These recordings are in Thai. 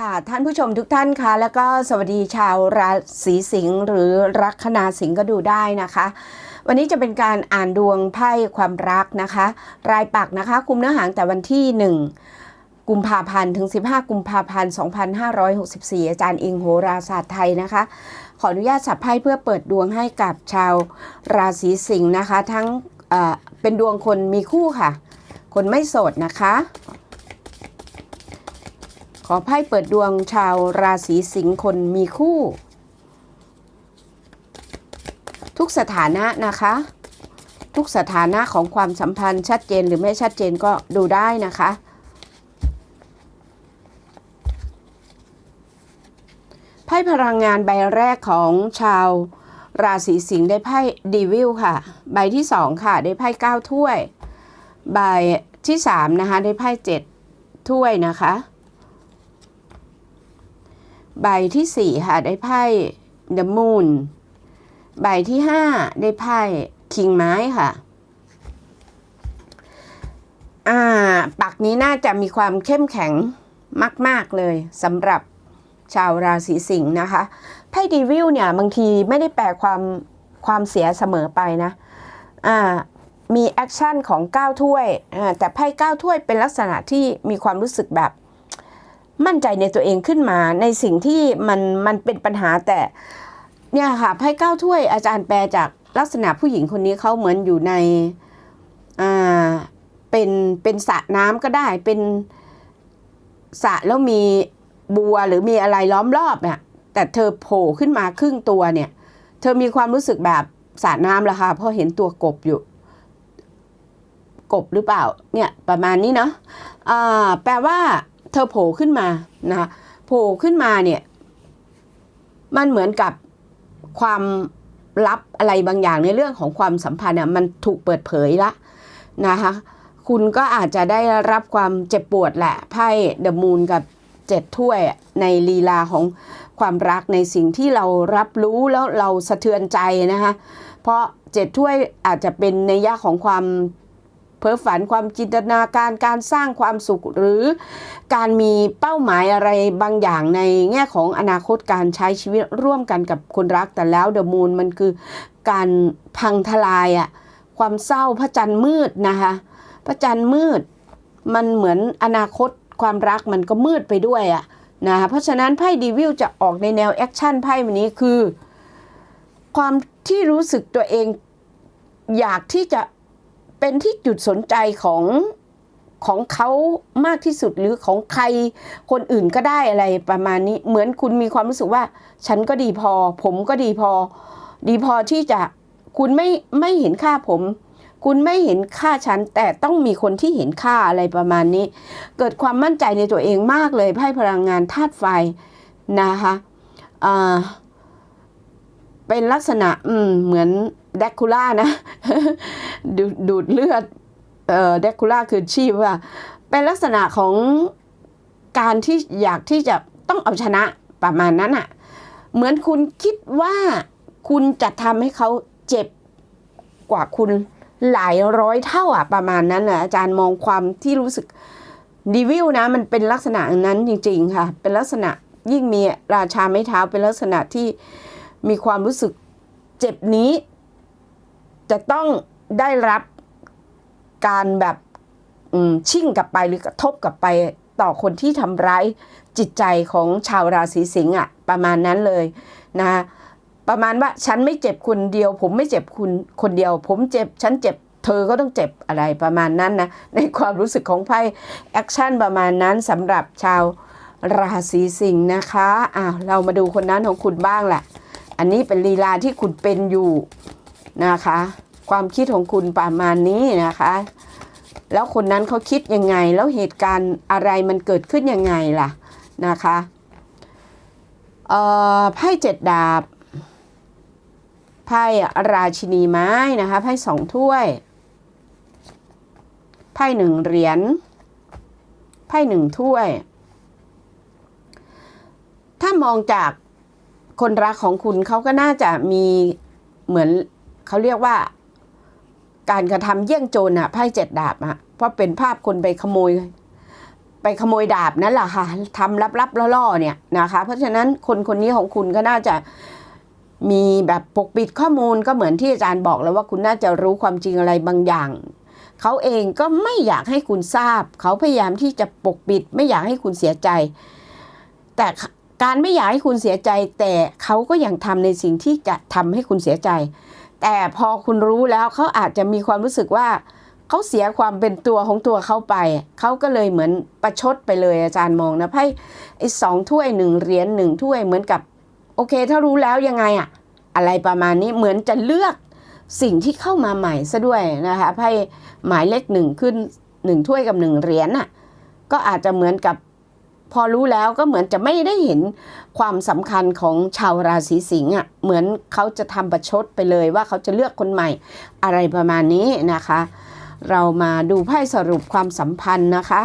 ค่ะ ท่านผู้ชมทุกท่านคะแล้วก็สวัสดีชาวราศีสิงห์หรือลัคนาสิงห์ก็ดูได้นะคะ วันนี้จะเป็นการอ่านดวงไพ่ความรักนะคะ รายปักนะคะ คุมเนื้อหางแต่วันที่ 1 กุมภาพันธ์ถึง 15 กุมภาพันธ์ 2564 อาจารย์อิงโหราศาสตร์ไทยนะคะ ขออนุญาตสับไพ่เพื่อเปิดดวงให้กับชาวราศีสิงห์นะคะ ทั้งเเป็นดวงคนมีคู่ค่ะ คนไม่โสดนะคะ ขอไพ่เปิดดวงชาวราศีสิงห์คนมีคู่ ทุกสถานะนะคะ ทุกสถานะของความสัมพันธ์ชัดเจนหรือไม่ชัดเจนก็ดูได้นะคะ ไพ่พลังงานใบแรกของชาวราศีสิงห์ได้ไพ่ดีวิลค่ะ ใบที่สองค่ะ ได้ไพ่เก้าถ้วย ใบที่สามนะคะ ได้ไพ่เจ็ดถ้วยนะคะ ใบที่สี่ค่ะได้ไพ่ The Moon ใบที่ห้าได้ไพ่คิงไม้ค่ะ อ่า ปักนี้น่าจะมีความเข้มแข็งมาก ๆ เลยสำหรับชาวราศีสิงห์นะคะ ไพ่ดีวิลเนี่ย บางทีไม่ได้แปลความความเสียเสมอไปนะ อ่า มีแอคชั่นของก้าวถ้วย แต่ไพ่ก้าวถ้วยเป็นลักษณะที่มีความรู้สึกแบบ มั่นใจในตัวเองขึ้นมาในสิ่งที่มันมันเป็นปัญหาแต่เนี่ยค่ะไพ่เก้าถ้วยอาจารย์แปลจากลักษณะผู้หญิงคนนี้เขาเหมือนอยู่ในอ่าเป็นเป็นสระน้ำก็ได้เป็นสระแล้วมีบัวหรือมีอะไรล้อมรอบเนี่ยแต่เธอโผล่ขึ้นมาครึ่งตัวเนี่ย เธอมีความรู้สึกแบบสระน้ำละค่ะพราะเห็นตัวกบอยู่ กบหรือเปล่าเนี่ยประมาณนี้เนาะอ่าแปลว่า ธอโผล่ขึ้นมานะคะโผล่ขึ้นมาเนี่ย มันเหมือนกับความลับอะไรบางอย่างในเรื่องของความสัมพันธ์อะมันถูกเปิดเผยละนะคะคุณก็อาจจะได้รับความเจ็บปวดแหละไพ่เดอะมูนกับเจ็ดถ้วยในลีลาของความรักในสิ่งที่เรารับรู้แล้วเราสะเทือนใจนะคะเพราะเจ็ดถ้วยอาจจะเป็นในยะของความ เพ้อฝันความจินตนาการการสร้างความสุขหรือการมีเป้าหมายอะไรบางอย่างในแง่ของอนาคตการใช้ชีวิตร่วมกันกับคนรักแต่แล้วเดอะมูนมันคือการพังทลายอะความเศร้าพระจันทร์มืดนะคะพระจันทร์มืด มันเหมือนอนาคตความรักมันก็มืดไปด้วยอะนะคะเพราะฉะนั้นไพ่ดีวิลจะออกในแนวแอคชั่นไพ่วันนี้คือ ความที่รู้สึกตัวเองอยากที่จะ เป็นที่จุดสนใจของของเขามากที่สุดหรือของใครคนอื่นก็ได้อะไรประมาณนี้ เหมือนคุณมีความรู้สึกว่า ฉันก็ดีพอ ผมก็ดีพอ ดีพอที่จะคุณไม่ไม่เห็นค่าผม คุณไม่เห็นค่าฉัน แต่ต้องมีคนที่เห็นค่าอะไรประมาณนี้ เกิดความมั่นใจในตัวเองมากเลยไพ่พลังงานธาตุไฟนะคะอ่า เป็นลักษณะอืมเหมือนแดกคูล่านะดูดดูดเลือดเอ่อแดกคูล่าคือชีพว่า เป็นลักษณะของการที่อยากที่จะต้องเอาชนะประมาณนั้นอะ่ะเหมือนคุณคิดว่าคุณจะทำให้เขาเจ็บกว่าคุณหลายร้อยเท่าอะประมาณนั้นนะอาจารย์มองความที่รู้สึกดีวิวนะ มันเป็นลักษณะนั้นจริง ๆ ค่ะ เป็นลักษณะยิ่งมีราชาไม้เท้าเป็นลักษณะที่ มีความรู้สึกเจ็บนี้ จะต้องได้รับการแบบชิ่งกลับไปหรือกระทบกลับไปต่อคนที่ทำร้ายจิตใจของชาวราศีสิงห์อะประมาณนั้นเลยนะคะประมาณว่าฉันไม่เจ็บคนเดียว ผมไม่เจ็บคุณคนเดียว ผมเจ็บฉันเจ็บเธอก็ต้องเจ็บอะไรประมาณนั้นนะในความรู้สึกของไพ่แอคชั่นประมาณนั้นสำหรับชาวราศีสิงห์นะคะอะเรามาดูคนนั้นของคุณบ้างแหละ อันนี้เป็นลีลาที่คุณเป็นอยู่นะคะ ความคิดของคุณประมาณนี้นะคะ แล้วคนนั้นเขาคิดยังไง แล้วเหตุการณ์อะไรมันเกิดขึ้นยังไงล่ะนะคะเอ่อไพ่เจ็ดดาบไพ่ราชินีไม้นะคะไพ่สองถ้วยไพ่หนึ่งเหรียญไพ่หนึ่งถ้วย ถ้ามองจาก คนรักของคุณเขาก็น่าจะมีเหมือนเขาเรียกว่า การกระทำเยี่ยงโจรอะไพ่เจ็ดดาบอะเพราะเป็นภาพคนไปขโมยไปไปขโมยดาบนั่นแหละค่ะทำลับๆล่อๆเนี่ยนะคะ เพราะฉะนั้นคนคนนี้ของคุณก็น่าจะมีแบบปกปิดข้อมูลก็เหมือนที่อาจารย์บอกแล้วว่าคุณน่าจะรู้ความจริงอะไรบางอย่างเขาเองก็ไม่อยากให้คุณทราบ เขาพยายามที่จะปกปิด ไม่อยากให้คุณเสียใจ แต่ การไม่อยากให้คุณเสียใจ แต่เขาก็ยังทำในสิ่งที่จะทำให้คุณเสียใจ แต่พอคุณรู้แล้วเขาอาจจะมีความรู้สึกว่าเขาเสียความเป็นตัวของตัวเขาไป เขาก็เลยเหมือนประชดไปเลยอาจารย์มองนะไพ่ไอ้สองถ้วยหนึ่งเหรียญหนึ่งถ้วยเหมือนกับ โอเค ถ้ารู้แล้วยังไงอะอะไรประมาณนี้เหมือนจะเลือกสิ่งที่เข้ามาใหม่ซะด้วยนะคะไพ่หมายเลขหนึ่งขึ้นหนึ่งถ้วยกับหนึ่งเหรียญน่ะก็อาจจะเหมือนกับ พอรู้แล้วก็เหมือนจะไม่ได้เห็นความสำคัญของชาวราศีสิงห์อะเหมือนเขาจะทำประชดไปเลยว่าเขาจะเลือกคนใหม่อะไรประมาณนี้นะคะ เรามาดูไพ่สรุปความสัมพันธ์นะคะ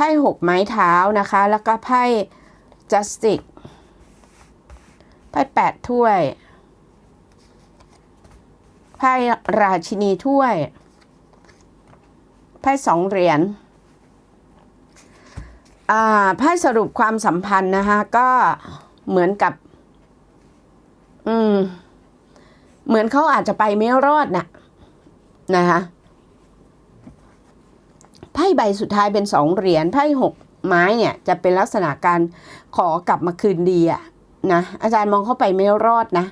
พ่หกไม้เท้านะคะ แล้วก็ไพ่จัสติกไพ่แปดถ้วย ไพ่ราชินีถ้วย ไพ่สองเหรียญอ่าไพ่สรุปความสัมพันธ์นะคะ ก็เหมือนกับ อืม เหมือนเขาอาจจะไปไม่รอดน่ะนะคะ พ่ใบสุดท้ายเป็นสองเหรียญไพ่หกไม้เนี่ยจะเป็นลักษณะการขอกลับมาคืนดีอะนะอาจารย์มองเข้าไปไม่รอดนะ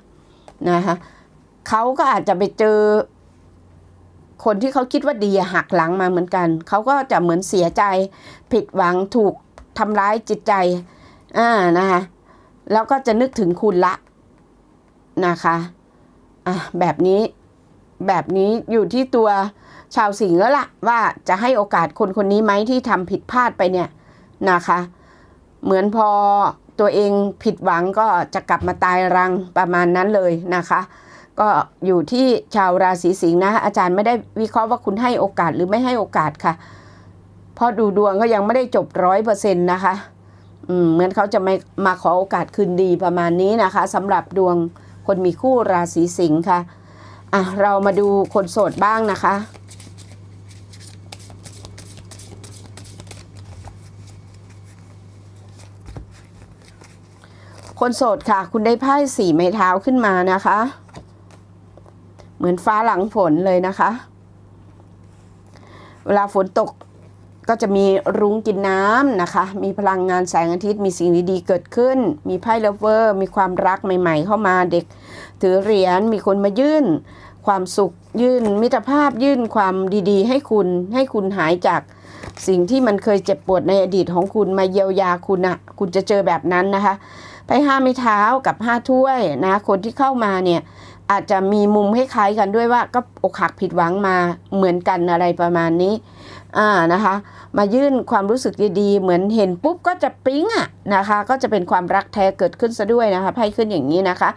นะคะเขาก็อาจจะไปเจอ คนที่เขาคิดว่าดีหักหลังมาเหมือนกันเขาก็จะเหมือนเสียใจ ผิดหวังถูกทำร้ายจิตใจอ่านะคะแล้วก็จะนึกถึงคุณละนะคะอะแบบนี้ แบบนี้อยู่ที่ตัวชาวสิงห์แล้วล่ะว่าจะให้โอกาสคนคนนี้ไหมที่ทำผิดพลาดไปเนี่ยนะคะ เหมือนพอตัวเองผิดหวังก็จะกลับมาตายรังประมาณนั้นเลยนะคะ ก็อยู่ที่ชาวราศีสิงห์นะ อาจารย์ไม่ได้วิเคราะห์ว่าคุณให้โอกาสหรือไม่ให้โอกาสค่ะ เพราะดูดวงก็ยังไม่ได้จบร้อยเปอร์เซ็นต์นะคะเหมือนเขาจะไม่มาขอโอกาสคืนดีประมาณนี้นะคะสำหรับดวงคนมีคู่ราศีสิงห์ค่ะ อะเรามาดูคนโสดบ้างนะคะ คนโสดค่ะ คุณได้ไพ่สี่ไม้เท้าขึ้นมานะคะ เหมือนฟ้าหลังฝนเลยนะคะ เวลาฝนตก ก็จะมีรุ้งกินน้ำนะคะ มีพลังงานแสงอาทิตย์มีสิ่งดีๆเกิดขึ้น มีไพ่เลเวอร์ มีความรักใหม่ ๆ เข้ามาเด็ก ถือเหรียญมีคนมายื่น ความสุขยื่น มิตรภาพยื่นความดีๆ ให้คุณให้คุณหายจากสิ่งที่มันเคยเจ็บปวดในอดีตของคุณมาเยียวยาคุณอะคุณจะเจอแบบนั้นนะคะไพ่ห้าไม้เท้ากับห้าถ้วยนะคนที่เข้ามาเนี่ย อาจจะมีมุมคล้ายๆกันด้วยว่าก็อกหักผิดหวังมาเหมือนกันอะไรประมาณนี้อ่านะคะ มายื่นความรู้สึกดีๆ เหมือนเห็นปุ๊บก็จะปิ๊งอะนะคะ ก็จะเป็นความรักแท้เกิดขึ้นซะด้วยนะคะไพ่ขึ้นอย่างนี้นะคะ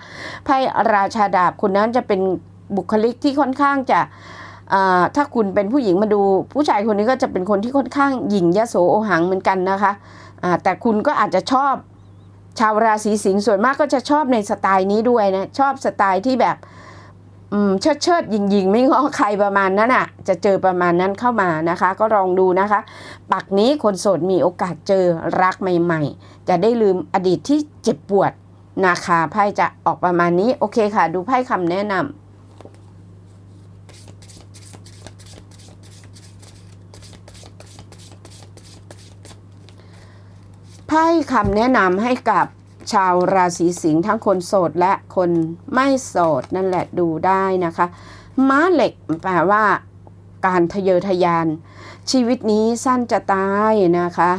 ไพ่ราชาดาบคุณนั้นจะเป็นบุคลิกที่ค่อนข้างจะถ้าคุณเป็นผู้หญิงมาดูผู้ชายคนนี้ก็จะเป็นคนที่ค่อนข้างหยิ่งยโสโอหังเหมือนกันนะคะแต่คุณก็อาจจะชอบ ชาวราศีสิงห์ส่วนมากก็จะชอบในสไตล์นี้ด้วยนะ ชอบสไตล์ที่แบบเชิดเชิดยิงยิงไม่ง้อใครประมาณนั้นอะ จะเจอประมาณนั้นเข้ามานะคะ ก็ลองดูนะคะ ปักนี้คนโสดมีโอกาสเจอรักใหม่ ๆ จะได้ลืมอดีตที่เจ็บปวดนะคะไพ่จะออกประมาณนี้โอเคค่ะ ดูไพ่คำแนะนำ ไพ่คำแนะนำให้กับชาวราศีสิงห์ทั้งคนโสดและคนไม่โสดนั่นแหละดูได้นะคะ ม้าเหล็กแปลว่า การทะเยอทะยาน ชีวิตนี้สั้นจะตายนะคะ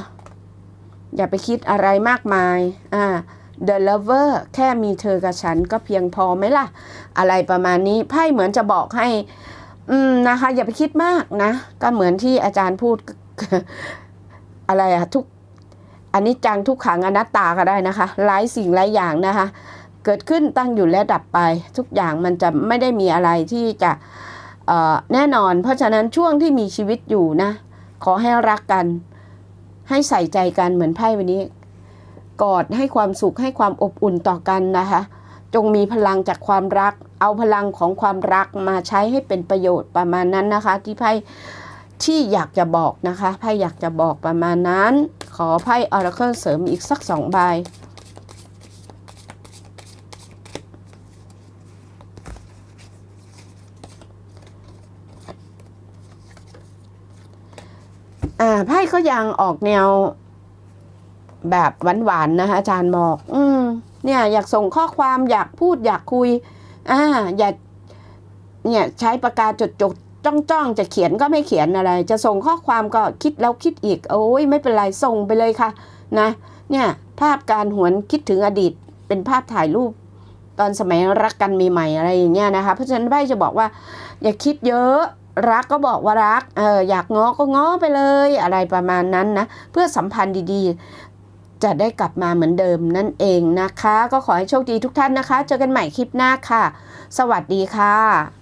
อย่าไปคิดอะไรมากมายอ่า The Lover แค่มีเธอกับฉันก็เพียงพอไหมล่ะ อะไรประมาณนี้ไพ่เหมือนจะบอกให้ อืมนะคะ อย่าไปคิดมากนะ ก็เหมือนที่อาจารย์พูดอะไรอะทุก อันนี้จังทุกขังอนัตตาก็ได้นะคะหลายสิ่งหลายอย่างนะคะ เกิดขึ้นตั้งอยู่และดับไป ทุกอย่างมันจะไม่ได้มีอะไรที่จะแน่นอน เพราะฉะนั้นช่วงที่มีชีวิตอยู่นะ ขอให้รักกัน ให้ใส่ใจกันเหมือนไพ่วันนี้ กอดให้ความสุขให้ความอบอุ่นต่อกันนะคะ จงมีพลังจากความรัก เอาพลังของความรักมาใช้ให้เป็นประโยชน์ประมาณนั้นนะคะ ที่ไพ่ที่อยากจะบอกนะคะไพ่อยากจะบอกประมาณนั้น ขอไพ่ออร์เคิลเสริมอีกสักสองใบอ่าไพ่ก็ยังออกแนวแบบหวานๆนะคะอาจารย์บอก อืม เนี่ย อยากส่งข้อความอยากพูดอยากคุย อ่า อยาก เนี่ย ใช้ปากกาจดจด จ้องจ้องจะเขียนก็ไม่เขียนอะไร จะส่งข้อความก็คิดแล้วคิดอีก โอ้ยไม่เป็นไรส่งไปเลยค่ะนะเนี่ยภาพการหวนคิดถึงอดีตเป็นภาพถ่ายรูปตอนสมัยรักกันใหม่ๆอะไรอย่างเงี้ยนะคะเพราะฉะนั้นไพ่จะบอกว่า อย่าคิดเยอะรักก็บอกว่ารักเอออยากง้อก็ง้อไปเลยอะไรประมาณนั้นนะเพื่อสัมพันธ์ดีๆ จะได้กลับมาเหมือนเดิมนั่นเองนะคะ ก็ขอให้โชคดีทุกท่านนะคะ เจอกันใหม่คลิปหน้าค่ะ สวัสดีค่ะ